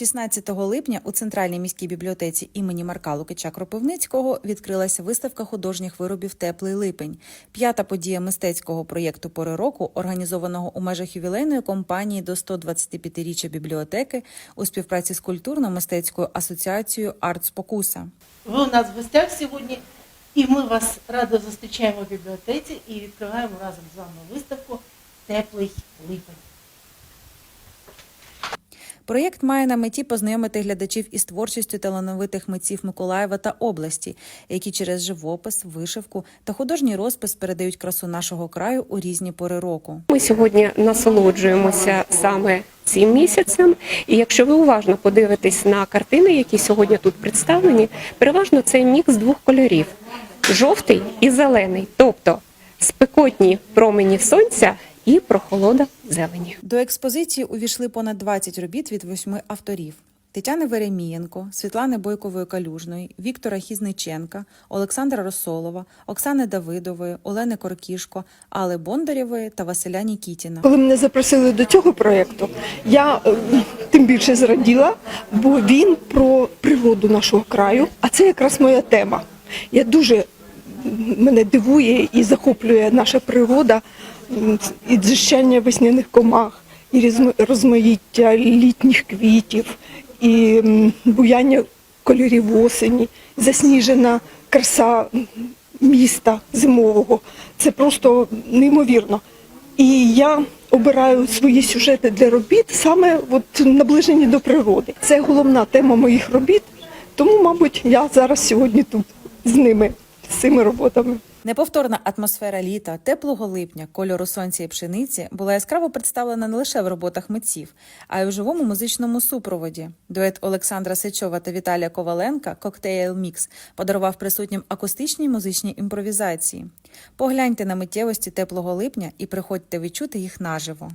16 липня у центральній міській бібліотеці імені Марка Лукича Кропивницького відкрилася виставка художніх виробів Теплий липень, п'ята подія мистецького проєкту пори року, організованого у межах ювілейної компанії до 125-річчя бібліотеки у співпраці з культурно-мистецькою асоціацією Арт Спокуса. Ви у нас в гостях сьогодні, і ми вас радо зустрічаємо в бібліотеці і відкриваємо разом з вами виставку Теплий липень. Проєкт має на меті познайомити глядачів із творчістю талановитих митців Миколаєва та області, які через живопис, вишивку та художній розпис передають красу нашого краю у різні пори року. Ми сьогодні насолоджуємося саме цим місяцем. І якщо ви уважно подивитесь на картини, які сьогодні тут представлені, переважно це мікс двох кольорів: жовтий і зелений, тобто спекотні промені сонця і прохолода зелені. До експозиції увійшли понад 20 робіт від восьми авторів. Тетяни Веремієнко, Світлани Бойкової Калюжної, Віктора Хізниченка, Олександра Росолова, Оксани Давидової, Олени Коркішко, Алли Бондарєвої та Василя Нікітіна. Коли мене запросили до цього проєкту, я е, тим більше зраділа, бо він про природу нашого краю, а це якраз моя тема. Я дуже мене дивує і захоплює наша природа, і дзищання весняних комах, і розмаїття літніх квітів, і буяння кольорів осені, засніжена краса міста зимового. Це просто неймовірно. І я обираю свої сюжети для робіт саме от наближені до природи. Це головна тема моїх робіт, тому, мабуть, я зараз сьогодні тут з ними, цими роботами. Неповторна атмосфера літа, теплого липня, кольору сонця і пшениці була яскраво представлена не лише в роботах митців, а й у живому музичному супроводі. Дует Олександра Сичова та Віталія Коваленка Коктейл Мікс подарував присутнім акустичні музичні імпровізації. Погляньте на миттєвості теплого липня і приходьте відчути їх наживо.